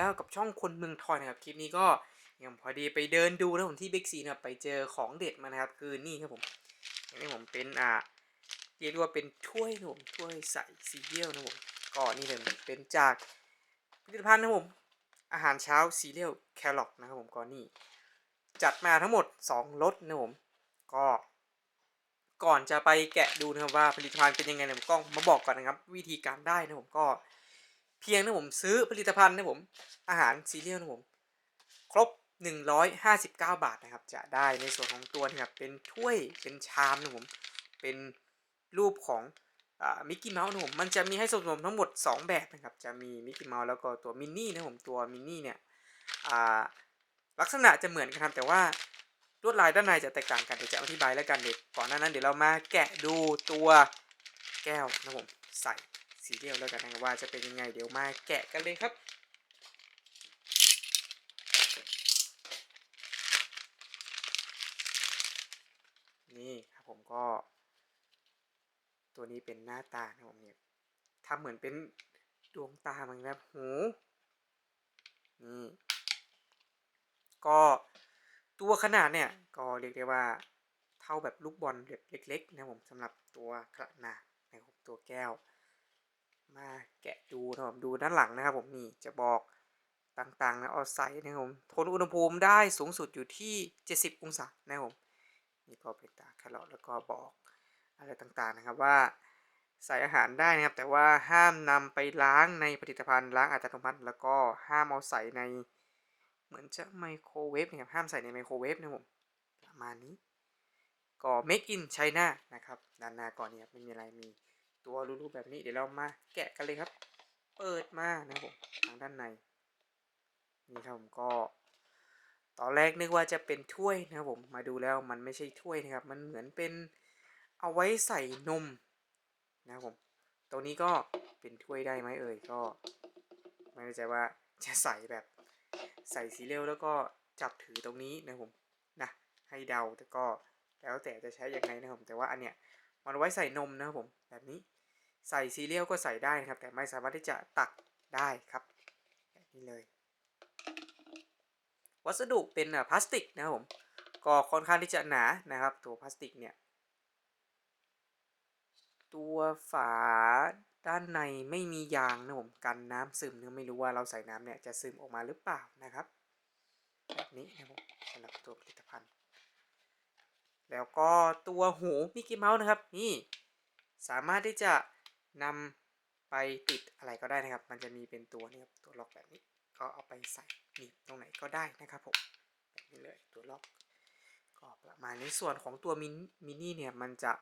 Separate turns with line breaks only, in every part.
แล้วกับช่องคนเมืองทอยนะครับคลิปนี้ก็ยังพอดีไปเดินดูนะผมที่บิ๊กซีนะไปเจอของเด็ดมานะครับคือนี่ครับผมอันนี้ผมเป็นอ่าเรียกว่าเป็นถ้วยนะผมถ้วยใส่ซีเรียลนะผมก็นี่เลยเป็นจากผลิตภัณฑ์นะผมอาหารเช้าซีเรียลแครอทนะครับผมก็นี่จัดมาทั้งหมด 2รสนะผมก็ก่อนจะไปแกะดูนะครับว่าผลิตภัณฑ์เป็นยังไงนี่ยผมก็มาบอกก่อนนะครับ วิธีการได้นะผมก็ เพียงนะผมซื้อผลิตภัณฑ์นะผมอาหารซีเรียลนะผมครบ 159 บาทนะครับ จะได้ในส่วนของตัวนะครับเป็นถ้วยเป็นชามนะผมเป็นรูปของมิกกี้เมาส์นะผมมันจะมีให้ส่วนผสมทั้งหมด 2 แบบนะครับ จะมีมิกกี้เมาส์แล้วก็ตัวมินนี่นะผมตัวมินนี่เนี่ยลักษณะจะเหมือนกันครับแต่ว่าลวดลายด้านในจะแตกต่างกันเดี๋ยวจะอธิบายแล้วกันเด็กก่อนหน้านั้นเดี๋ยวเรามาแกะดูตัวแก้วนะผมใส่ ซีเรียลแล้วกันนะครับว่าจะเป็นยังไงเดี๋ยวมาแกะกันเลยครับนี่ครับผมก็ ตัวนี้เป็นหน้าตานะผมเนี่ยทำเหมือนเป็นดวงตามันแบบหูนี่ก็ตัวขนาดเนี่ย ก็เรียกได้ว่า เท่าแบบลูกบอลเล็กๆนะผมสำหรับตัวกระนาดนะครับตัวแก้ว มาแกะดูนะผมดูด้านหลังนะครับผมนี่จะบอกต่างๆนะเอาใส่นะครับผมทนอุณหภูมิได้สูงสุดอยู่ที่ 70 องศานะครับผมนี่ก็เป็นตาแครอทแล้วก็บอกอะไรต่างๆนะครับว่าใส่อาหารได้นะครับ แต่ว่าห้ามนำไปล้างในผลิตภัณฑ์ล้างอัตโนมัติ แล้วก็ห้ามเอาใส่ในเหมือนจะไมโครเวฟนะครับห้ามใส่ในไมโครเวฟนะผมประมาณนี้ ก็ make in China นะครับด้านหน้าก่อนเนี่ยไม่มีอะไรมี ตัวรูปแบบนี้เดี๋ยวเรามาแกะกันเลยครับ เปิดมานะครับผมทางด้านในนี่ครับผมก็ ตอนแรกนึกว่าจะเป็นถ้วยนะครับผมมาดูแล้วมันไม่ใช่ถ้วยนะครับ มันเหมือนเป็นเอาไว้ใส่นมนะครับผมตรงนี้ก็เป็นถ้วยได้ไหมเอ่ยก็ ไม่แน่ใจว่าจะใส่แบบใส่ซีเรียลแล้วก็จับถือตรงนี้นะผมนะให้เดาแต่ก็แล้วแต่จะใช้ยังไงนะครับแต่ว่าอันเนี้ย มันไว้ใส่นมนะครับผมแบบนี้ใส่ซีเรียลก็ใส่ได้นะครับ แต่ไม่สามารถที่จะตักได้ครับแบบนี้เลย วัสดุเป็นพลาสติกนะครับผมก็ค่อนข้างที่จะหนานะครับ ตัวพลาสติกเนี่ยตัวฝาด้านในไม่มียางนะผมกันน้ำซึมเนะไม่รู้ว่าเราใส่น้ำเนี่ยจะซึมออกมาหรือเปล่านะครับ แบบนี้นะครับสำหรับตัวผลิตภัณฑ์ แล้วก็ตัวหูมิกกี้เมาส์นะครับนี่สามารถที่จะนำไปติดอะไรก็ได้นะครับ มันจะมีเป็นตัวนี่ครับตัวล็อกแบบนี้ ก็เอาไปใส่นี่ตรงไหนก็ได้นะครับผมแบบนี้เลยตัวล็อกก็ประมาณในส่วนของตัวมินมินี่เนี่ยมันจะ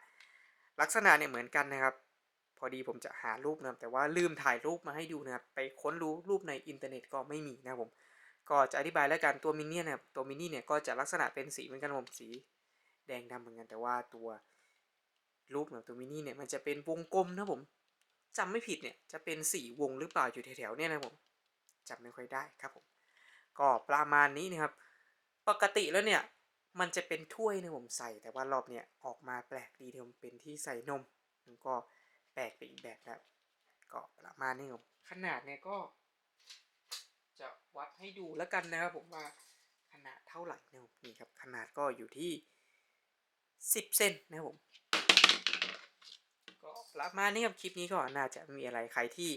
ลักษณะเนี่ยเหมือนกันนะครับ พอดีผมจะหารูปนะแต่ว่าลืมถ่ายรูปมาให้ดูนะครับ ไปค้นรู้รูปในอินเทอร์เน็ตก็ไม่มีนะผมก็จะอธิบายแล้วกันตัวมินเนี่ยนะตัวมินนี่เนี่ยก็จะลักษณะเป็นสีเหมือนกันผมสี แดงดำเหมือนกันแต่ว่าตัวรูปของตัวมินนี่เนี่ยมันจะเป็นวงกลมนะผมจำไม่ผิดเนี่ยจะเป็นสี่วงหรือเปล่าอยู่แถวๆเนี่ยนะผมจำไม่ค่อยได้ครับผมก็ประมาณนี้นะครับ ปกติแล้วเนี่ยมันจะเป็นถ้วยนะผมใส่ แต่ว่ารอบเนี้ยออกมาแปลกดีที่ผมเป็นที่ใส่นมมันก็แปลกไปอีกแบบครับก็ประมาณนี้ครับขนาดเนี่ยก็ จะวัดให้ดูแล้วกันนะครับผมว่าขนาดเท่าไหร่นะนี่ครับขนาดก็อยู่ที่ 10เซนนะครับผมก็ประมาณนี้ครับคลิปนี้ก็น่าจะมีอะไรใครที่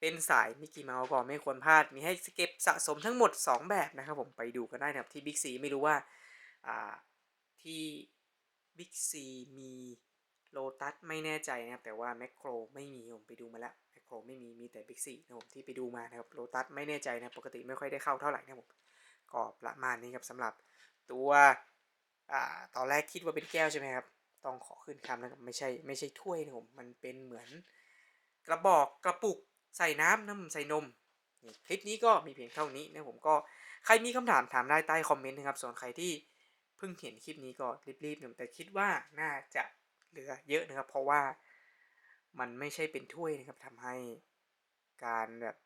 เป็นสายมิกกี้เมาส์ก็ไม่ควรพลาด มีให้เก็บสะสมทั้งหมด 2 แบบนะครับผมไปดูกันได้นะครับที่บิ๊กซีไม่รู้ว่าที่บิ๊กซีมีโลตัสไม่แน่ใจนะครับ แต่ว่าแมคโครไม่มีผมไปดูมาแล้วแมคโครไม่มีมีแต่บิ๊กซีนะผมที่ไปดูมานะครับโลตัสไม่แน่ใจนะปกติไม่ค่อยได้เข้าเท่าไหร่นะผมก็ประมาณนี้ครับสำหรับตัว อ่าตอนแรกคิดว่าเป็นแก้วใช่ไหมครับ ต้องขอขึ้นคำนะครับไม่ใช่ไม่ใช่ถ้วยนะผมมันเป็นเหมือน กระบอกกระปุกใส่น้ำน้ำใส่นมคลิปนี้ก็มีเพียงเท่านี้นะผมก็ใครมีคำถามถามได้ใต้คอมเมนต์นะครับส่วนใครที่เพิ่งเห็นคลิปนี้ก็รีบๆหนึ่งแต่คิดว่าน่าจะเหลือเยอะนะครับ เพราะว่ามันไม่ใช่เป็นถ้วยนะครับทำให้การแบบ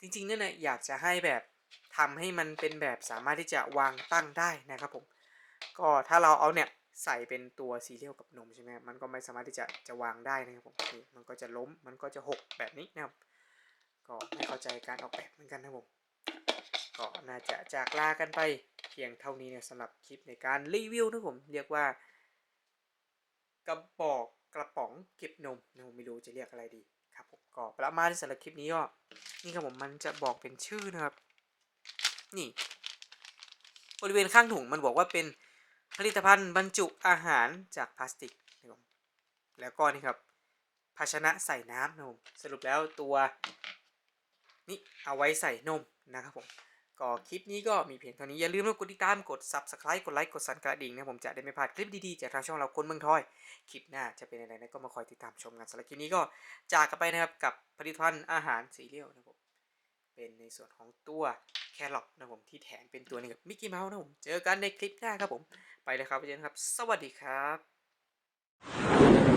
จริงๆนั่นแหละอยากจะให้แบบทำให้มันเป็นแบบสามารถที่จะวางตั้งได้นะครับผม ก็ถ้าเราเอาเนี่ยใส่เป็นตัวซีเรียลกับนมใช่ไหมมันก็ไม่สามารถที่จะจะวางได้นะครับผมมันก็จะล้มมันก็จะหกแบบนี้นะครับ ก็ไม่เข้าใจการออกแบบเหมือนกันนะผมก็น่าจะจากลากันไปเพียงเท่านี้เนี่ยสำหรับคลิปในการรีวิวนะผมเรียกว่ากระบอกกระป๋องเก็บนมนะผมไม่รู้จะเรียกอะไรดีครับผมก็ประมาณสำหรับคลิปนี้ก็นี่ครับผมมันจะบอกเป็นชื่อนะครับ นี่ บริเวณข้างถุงมันบอกว่าเป็น ผลิตภัณฑ์บรรจุอาหารจากพลาสติกนะครับผมแล้วก็นี่ครับภาชนะใส่น้ำนะผมสรุปแล้วตัวนี่เอาไว้ใส่นมนะครับผมก็คลิปนี้ก็มีเพียงเท่านี้อย่าลืมกดติดตามกด subscribe กดไลค์กดสั่นกระดิ่งนะผมจะได้ไม่พลาดคลิปดีๆจากทางช่องเราคนเมืองทอย คลิปหน้าจะเป็นอะไรนะก็มาคอยติดตามชมกันสำหรับคลิปนี้ก็จากกันไปนะครับกับผลิตภัณฑ์อาหารซีเรียลนะครับผม เป็นในส่วนของตัวแครอทนะผมที่แถมเป็นตัวนี้กับมิกกี้เมาส์นะผมเจอกันในคลิปหน้าครับผมไปเลยครับเพื่อนครับ สวัสดีครับ